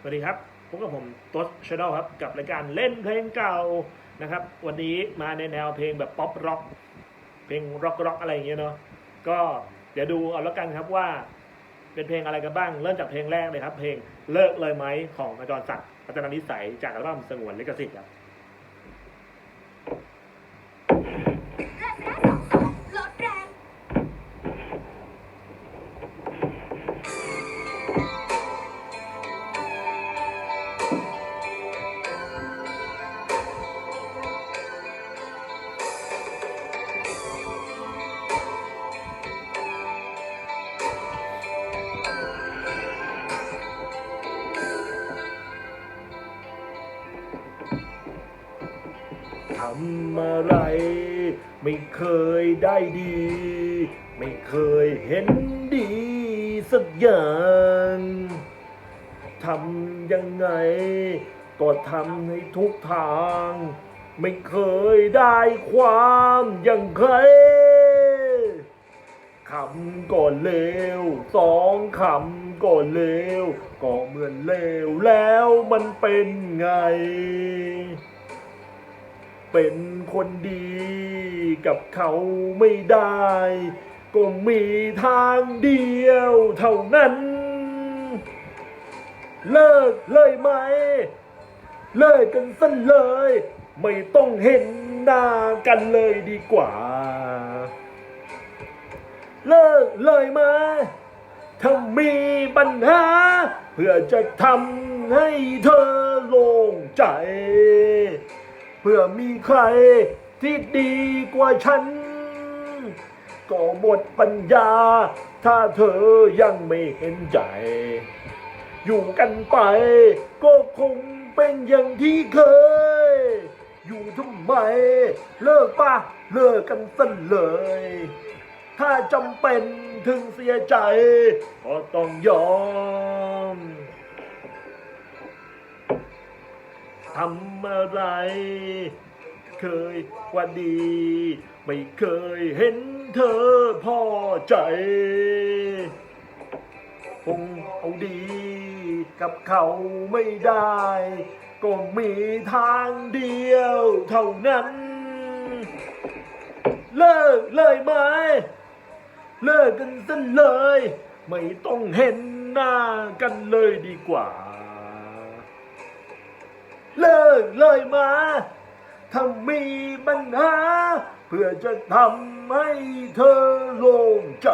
สวัสดีครับพบกับผมต๊ดชาดอครับกับรายการเล่นเพลงเก่านะครับ วันนี้มาในแนวเพลงแบบป๊อปร็อก เพลงร็อกร็อกอะไรอย่างเงี้ยเนาะก็เดี๋ยวดูเอาแล้วกันครับว่า เป็นเพลงอะไรกันบ้าง เริ่มจากเพลงแรกเลยครับ เพลงเลิกเลยไหมของอาจารย์ศักดิ์พัฒนานิสัยจากอัลบั้มสงวนลิขสิทธิ์ครับ ทำอะไร ไม่เคยได้ดี ไม่เคยเห็นดีสักอย่างทำยังไง ก็ทำให้ทุกทาง ไม่เคยได้ความอย่างใครคำก็เลวสองคำก็เลวก็เหมือนเลวแล้วมันเป็นไง เป็นคนดีกับเขาไม่ได้ ก็มีทางเดียวเท่านั้น เลิกเลยไหม เลิกกันซะเลย ไม่ต้องเห็นหน้ากันเลยดีกว่า เลิกเลยไหมถ้ามีปัญหา เพื่อจะทำให้เธอโล่งใจ เพื่อมีใครที่ดีกว่าฉัน ก็หมดปัญญา ถ้าเธอยังไม่เห็นใจ อยู่กันไป ก็คงเป็นอย่างที่เคย อยู่ทำไม เลิกปะเลิกกันสั้นเลย ถ้าจำเป็นถึงเสียใจ ก็ต้องยอม ทำอะไร เคยว่าดี ไม่เคยเห็นเธอพอใจ คงเอาดีกับเขาไม่ได้ ก็มีทางเดียวเท่านั้น เลิกเลยไหม เลิกกันซะเลย ไม่ต้องเห็นหน้ากันเลยดีกว่า เลิกเลยมาถ้ามีปัญหา เพื่อจะทำให้เธอโล่งใจ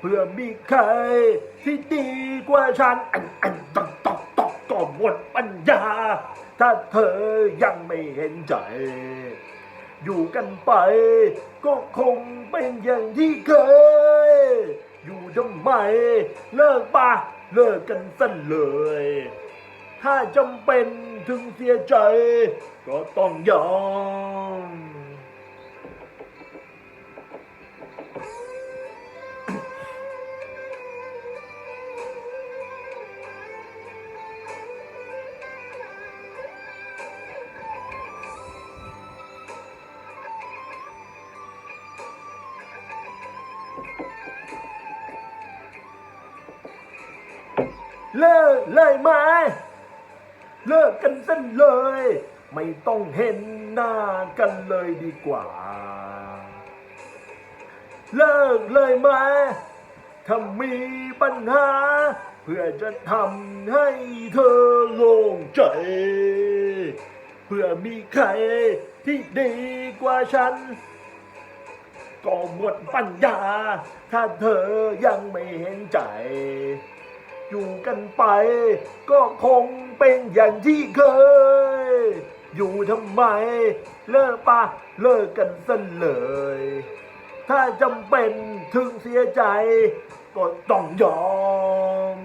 เพื่อมีใครที่ดีกว่าฉัน อันอันตอกตอกตอกก็หมดปัญญา ถ้าเธอยังไม่เห็นใจ อยู่กันไป ก็คงเป็นอย่างที่เคย อยู่ทำไม เลิกปะเลิกกันสั้นเลย ถ้าจำเป็นถึงเสียใจ ก็ต้องยอม เลิกเลยไหม เลิกกันสั้นเลย ไม่ต้องเห็นหน้ากันเลยดีกว่า เลิกเลยไหมถ้ามีปัญหา เพื่อจะทำให้เธอโล่งใจ เพื่อมีใครที่ดีกว่าฉัน ก็หมดปัญญา ถ้าเธอยังไม่เห็นใจ อยู่กันไปก็คง เป็นอย่างที่เคย อยู่ทำไม เลิกปะเลิกกันซะเลย ถ้าจำเป็นถึงเสียใจ ก็ต้องยอม